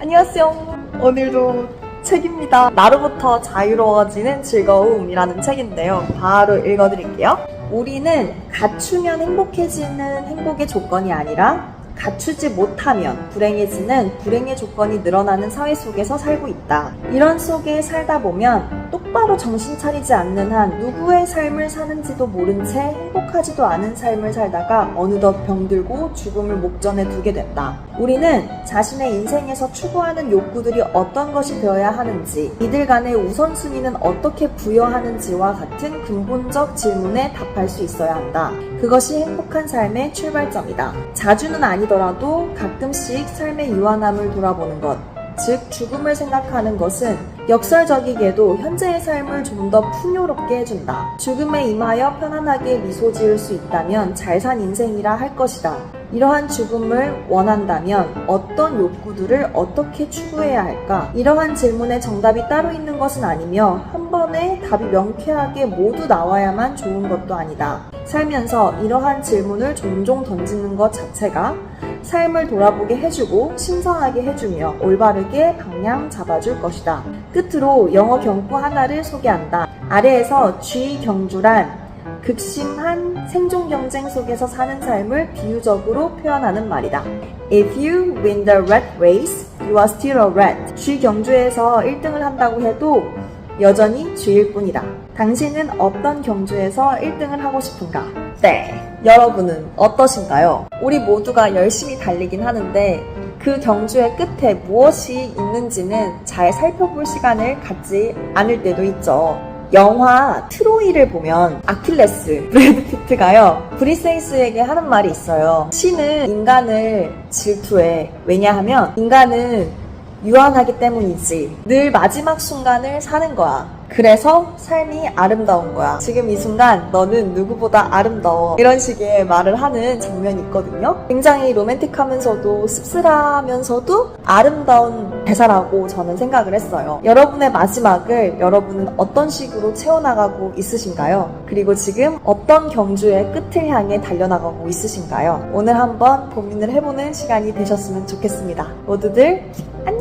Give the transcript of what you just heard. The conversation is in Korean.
안녕하세요. 오늘도 책입니다. 나로부터 자유로워지는 즐거움이라는 책인데요. 바로 읽어드릴게요. 우리는 갖추면 행복해지는 행복의 조건이 아니라 갖추지 못하면 불행해지는 불행의 조건이 늘어나는 사회 속에서 살고 있다. 이런 속에 살다 보면 똑바로 정신 차리지 않는 한 누구의 삶을 사는지도 모른 채 행복하지도 않은 삶을 살다가 어느덧 병들고 죽음을 목전에 두게 된다. 우리는 자신의 인생에서 추구하는 욕구들이 어떤 것이 되어야 하는지, 이들 간의 우선순위는 어떻게 부여하는지와 같은 근본적 질문에 답할 수 있어야 한다. 그것이 행복한 삶의 출발점이다. 자주는 아니더라도 가끔씩 삶의 유한함을 돌아보는 것, 즉 죽음을 생각하는 것은 역설적이게도 현재의 삶을 좀 더 풍요롭게 해준다. 죽음에 임하여 편안하게 미소 지을 수 있다면 잘 산 인생이라 할 것이다. 이러한 죽음을 원한다면 어떤 욕구들을 어떻게 추구해야 할까? 이러한 질문에 정답이 따로 있는 것은 아니며 한 번에 답이 명쾌하게 모두 나와야만 좋은 것도 아니다. 살면서 이러한 질문을 종종 던지는 것 자체가 삶을 돌아보게 해주고 신선하게 해주며 올바르게 방향 잡아줄 것이다. 끝으로 영어 경구 하나를 소개한다. 아래에서 G 경주란 극심한 생존 경쟁 속에서 사는 삶을 비유적으로 표현하는 말이다. If you win the rat race, you are still a rat. G 경주에서 1등을 한다고 해도 여전히 G일 뿐이다. 당신은 어떤 경주에서 1등을 하고 싶은가? 네. 여러분은 어떠신가요? 우리 모두가 열심히 달리긴 하는데 그 경주의 끝에 무엇이 있는지는 잘 살펴볼 시간을 갖지 않을 때도 있죠. 영화 트로이를 보면 아킬레스 브래드 피트가요 브리세이스에게 하는 말이 있어요 신은 인간을 질투해 왜냐하면 인간은 유한하기 때문이지. 늘 마지막 순간을 사는 거야. 그래서 삶이 아름다운 거야. 지금 이 순간 너는 누구보다 아름다워. 이런 식의 말을 하는 장면이 있거든요. 굉장히 로맨틱하면서도 씁쓸하면서도 아름다운 대사라고 저는 생각을 했어요. 여러분의 마지막을 여러분은 어떤 식으로 채워나가고 있으신가요? 그리고 지금 어떤 경주의 끝을 향해 달려나가고 있으신가요? 오늘 한번 고민을 해보는 시간이 되셨으면 좋겠습니다. 모두들 안녕